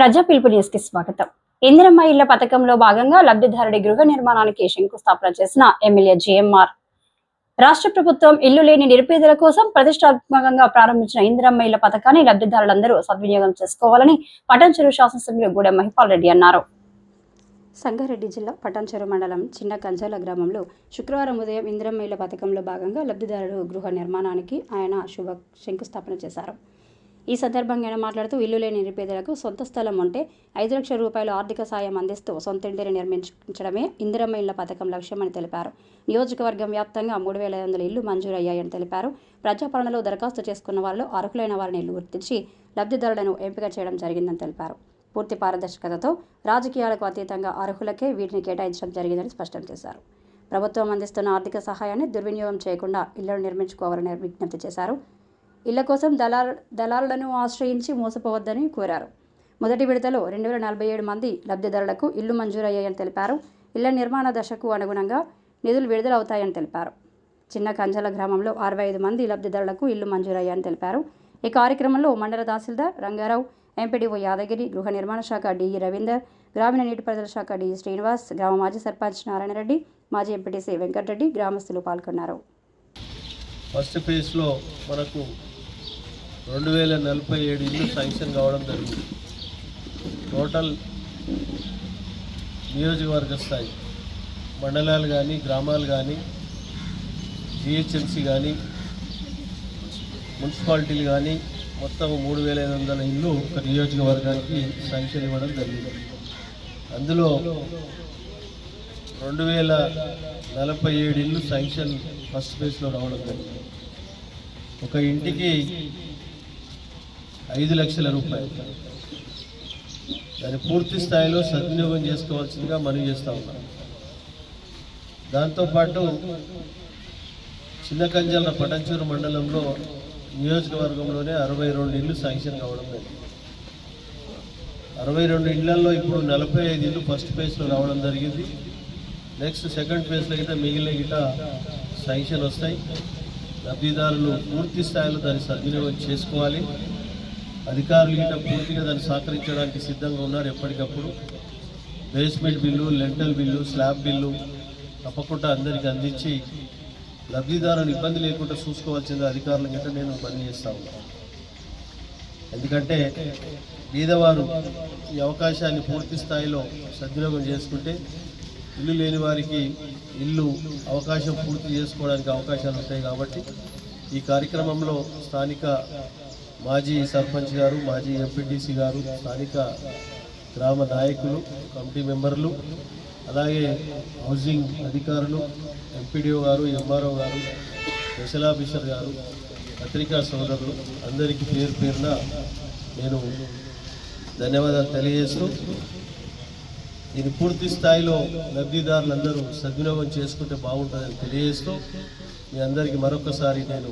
ప్రజా పిలుపు న్యూస్కి స్వాగతం. ఇందిరమ్మ ఇళ్ళ పథకంలో భాగంగా లబ్ధిదారుడి గృహ నిర్మాణానికి శంకుస్థాపన చేసిన ఎమ్మెల్యే జిఎంఆర్. రాష్ట్ర ప్రభుత్వం ఇల్లు లేని నిరుపేదల కోసం ప్రతిష్టాత్మకంగా ప్రారంభించిన ఇందిరమ్మ ఇళ్ళ పథకాన్ని లబ్ధిదారులందరూ సద్వినియోగం చేసుకోవాలని పటంచెరు శాసనసభ్యులు గూడెం మహిపాల్ రెడ్డి అన్నారు. సంగారెడ్డి జిల్లా పటాన్చెరు మండలం చిన్న కంజాల గ్రామంలో శుక్రవారం ఉదయం ఇందిరమ్మ ఇళ్ళ పథకంలో భాగంగా లబ్ధిదారుడు గృహ నిర్మాణానికి ఆయన శుభ శంకుస్థాపన చేశారు. ఈ సందర్భంగా ఆయన మాట్లాడుతూ ఇల్లు లేని నిరుపేదలకు సొంత స్థలం ఉంటే ఐదు లక్షల రూపాయలు ఆర్థిక సాయం అందిస్తూ సొంత ఇంటిని నిర్మించడమే ఇందిరమ్మ ఇళ్ళ పథకం లక్ష్యమని తెలిపారు. నియోజకవర్గం వ్యాప్తంగా మూడు వేల ఐదు వందల ఇల్లు మంజూరయ్యాయని తెలిపారు. ప్రజాపాలనలో దరఖాస్తు చేసుకున్న వారిలో అర్హులైన వారిని ఇల్లు గుర్తించి లబ్ధిదారులను ఎంపిక చేయడం జరిగిందని తెలిపారు. పూర్తి పారదర్శకతతో రాజకీయాలకు అతీతంగా అర్హులకే వీటిని కేటాయించడం జరిగిందని స్పష్టం చేశారు. ప్రభుత్వం అందిస్తున్న ఆర్థిక సహాయాన్ని దుర్వినియోగం చేయకుండా ఇళ్ళను నిర్మించుకోవాలని విజ్ఞప్తి చేశారు. ఇళ్ళ కోసం దళార్ దళారులను ఆశ్రయించి మోసపోవద్దని కోరారు. మొదటి విడతలో రెండు వేల నలభై ఏడు మంది లబ్ధిదారులకు ఇల్లు మంజూరయ్యాయని తెలిపారు. ఇళ్ళ నిర్మాణ దశకు అనుగుణంగా నిధులు విడుదలవుతాయని తెలిపారు. చిన్న కంజల గ్రామంలో అరవై ఐదు మంది లబ్ధిదారులకు ఇల్లు మంజూరయ్యాయని తెలిపారు. ఈ కార్యక్రమంలో మండల తహసీల్దార్ రంగారావు ఎంపీడీఓ యాదగిరి గృహ నిర్మాణ శాఖ డిఈ రవీందర్ గ్రామీణ నీటిపారుదల శాఖ డిఈ శ్రీనివాస్ గ్రామ మాజీ సర్పంచ్ నారాయణరెడ్డి మాజీ ఎంపీటీసీ వెంకటరెడ్డి గ్రామస్తులు పాల్గొన్నారు. ఫస్ట్ ఫేజ్లో మనకు రెండు వేల నలభై ఏడు ఇల్లు శాంక్షన్ కావడం జరిగింది. టోటల్ నియోజకవర్గ స్థాయి మండలాలు కానీ గ్రామాలు కానీ జిహెచ్ఎంసీ కానీ మున్సిపాలిటీలు కానీ మొత్తం మూడు వేల ఐదు వందల ఇల్లు ఒక నియోజకవర్గానికి శాంక్షన్ ఇవ్వడం జరిగింది. అందులో రెండు వేల నలభై ఏడు ఇల్లు శాంక్షన్ ఫస్ట్ ఫేజ్లో రావడం జరిగింది. ఒక ఇంటికి ఐదు లక్షల రూపాయలు. దాన్ని పూర్తి స్థాయిలో సద్వినియోగం చేసుకోవాల్సిందిగా మనవి చేస్తూ ఉన్నాం. దాంతోపాటు చిన్న కంజాల పటంచూరు మండలంలో నియోజకవర్గంలోనే అరవై రెండు ఇల్లు శాంక్షన్ కావడం జరిగింది. అరవై రెండు ఇళ్ళలో ఇప్పుడు నలభై ఐదు ఇళ్ళు ఫస్ట్ ఫేజ్లో రావడం జరిగింది. నెక్స్ట్ సెకండ్ ఫేజ్లో గిట్ట మిగిలిన గిట్ట శాంక్షన్ వస్తాయి. లబ్ధిదారులు పూర్తి స్థాయిలో దాన్ని సద్వినియోగం చేసుకోవాలి. అధికారులు గిట్ట పూర్తిగా దాన్ని సహకరించడానికి సిద్ధంగా ఉన్నారు ఎప్పటికప్పుడు. Basement bill lintel bill slab bill తప్పకుండా అందరికీ అందించి లబ్ధిదారుని ఇబ్బంది లేకుండా చూసుకోవాల్సింది అధికారుల గిట్ట నేను పని చేస్తా ఉన్నాను ఎందుకంటే బీదవారు ఈ అవకాశాన్ని పూర్తి స్థాయిలో సద్వినియోగం చేసుకుంటే ఇల్లు లేని వారికి ఇల్లు అవకాశం పూర్తి చేసుకోవడానికి అవకాశాలు ఉంటాయి కాబట్టి ఈ కార్యక్రమంలో స్థానిక మాజీ సర్పంచ్ గారు మాజీ ఎంపీటీసీ గారు స్థానిక గ్రామ నాయకులు కమిటీ మెంబర్లు అలాగే హౌసింగ్ అధికారులు ఎంపీడీఓ గారు ఎంఆర్ఓ గారు స్పెషల్ ఆఫీసర్ గారు పత్రికా సోదరులు అందరికీ పేరు పేరున నేను ధన్యవాదాలు తెలియజేస్తూ దీన్ని పూర్తి స్థాయిలో లబ్ధిదారులందరూ సద్వినియోగం చేసుకుంటే బాగుంటుందని తెలియజేస్తూ మీ అందరికీ మరొకసారి నేను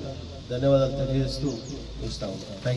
ధన్యవాదాలు తెలియజేస్తూ ఇస్తా ఉంటాను థ్యాంక్